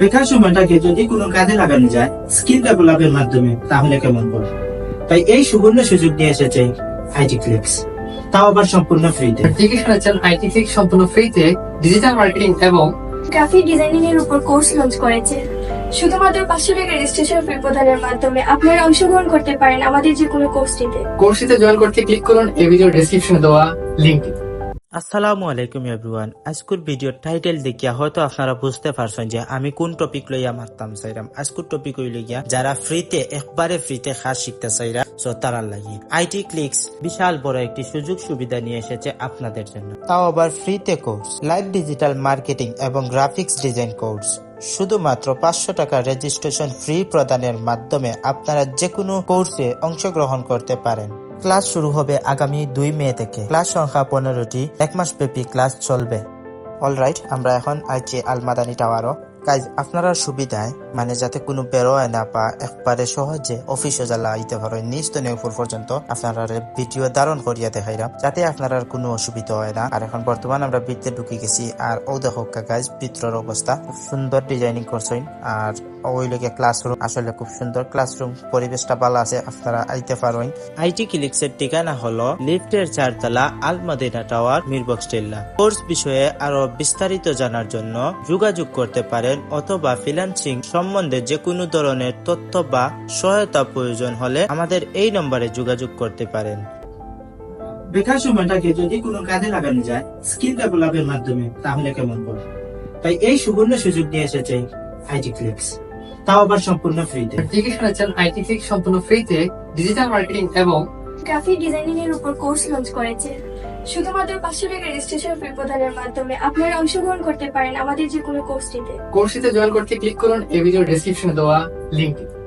বেকার সময়টাকে যদি কোনো কাজে লাগানো যায় স্কিল ডেভেলপের মাধ্যমে তাহলে কেমন হবে তাই এই সুবর্ণ সুযোগ নিয়ে এসেছে আইটি ক্লিপস তাও আবার সম্পূর্ণ ফ্রিতে ঠিকই শুনেছেন আইটি ফিক সম্পূর্ণ ফ্রিতে ডিজিটাল মার্কেটিং এবং গ্রাফিক ডিজাইনিং এর উপর কোর্স লঞ্চ করেছে। শুধুমাত্র পাঁচশো টাকা রেজিস্ট্রেশন ফি প্রদানের মাধ্যমে আপনারা অংশগ্রহণ করতে পারেন আমাদের যে কোনো কোর্সটিতে কোর্সটিতে জয়েন করতে ক্লিক করুন এই ভিডিওর ডেসক্রিপশনে দেওয়া লিঙ্কটি আসসালামু আলাইকুম এভরিওয়ান আজকের ভিডিওর টাইটেল দেখিয়া হয়তো আপনারা বুঝতে পারছেন যে আমি কোন টপিক লইয়া মারতাম চাইরাম আজকের টপিক গিয়া যারা ফ্রিতে একবারে ফ্রিতে কাজ শিখতে চাইরা সো তারার লাগি। আইটি ক্লিক্স বিশাল বড় একটি সুযোগ সুবিধা নিয়ে এসেছে আপনাদের জন্য। তাও আবার ফ্রিতে কোর্স লাইভ ডিজিটাল মার্কেটিং এবং গ্রাফিক্স ডিজাইন কোর্স শুধুমাত্র পাঁচশো টাকা রেজিস্ট্রেশন ফ্রি প্রদানের মাধ্যমে আপনারা যে কোনো কোর্সে অংশগ্রহণ করতে পারেন। ক্লাস শুরু হবে আগামী দুই মে থেকে। ক্লাস সংখ্যা পনেরোটি, এক মাস ব্যাপী ক্লাস চলবে। অলরাইট আমরা এখন আইছি আলমাদানি টাওয়ারও। কাজ আপনারা সুবিধায় মানে যাতে কোনো বেরোয় না বা একবারে সহজে অফিসে জ্বালা আইতে পারে, নিজ তো উপর পর্যন্ত আপনারা ভিডিও ধারণ করিয়া দেখাইলাম, যাতে আপনারা কোনো অসুবিধা হয় না। আর এখন বর্তমান আমরা বৃত্তে ঢুকে গেছি, আর ও দেখো গাইজ ভিতরের অবস্থা। খুব সুন্দর ডিজাইনিং করছেন, আর ওই লেগে ক্লাসরুম আসলে খুব সুন্দর ক্লাসরুম পরিবেশটা ভালো আছে আপনারা আইতে পারেন আইটি ক্লিক্সের ঠিকানা হলো লিফটের চারতলা আলমাদিনা টাওয়ার মিরবক্স টিল্লা। কোর্স বিষয়ে আরও বিস্তারিত জানার জন্য যোগাযোগ করতে পারেন অথবা ফ্রিল্যান্সিং সম্বন্ধে যে কোনো ধরনের তথ্য বা সহায়তা প্রয়োজন হলে আমাদের এই নম্বরে যোগাযোগ করতে পারেন। বেকার সময়টাকে যদি কোনো কাজে লাগানো যায় স্কিল ডেভেলপের মাধ্যমে তাহলে কেমন তাই এই সুবর্ণ সুযোগ নিয়ে এসেছে আইটি ক্লিপস। তাও আবার সম্পূর্ণ ফ্রিতে ঠিকই শুনেছেন? আইটি ফিক সম্পূর্ণ ফ্রিতে ডিজিটাল মার্কেটিং এবং গ্রাফিক ডিজাইনিং এর উপর কোর্স লঞ্চ করেছে। শুধুমাত্র পাঁচশো টাকা রেজিস্ট্রেশন ফি প্রদানের মাধ্যমে আপনারা অংশগ্রহণ করতে পারেন আমাদের যে কোনো কোর্সটিতে কোর্সটিতে জয়েন করতে ক্লিক করুন এই ভিডিওর ডেসক্রিপশনে দেওয়া লিঙ্কটি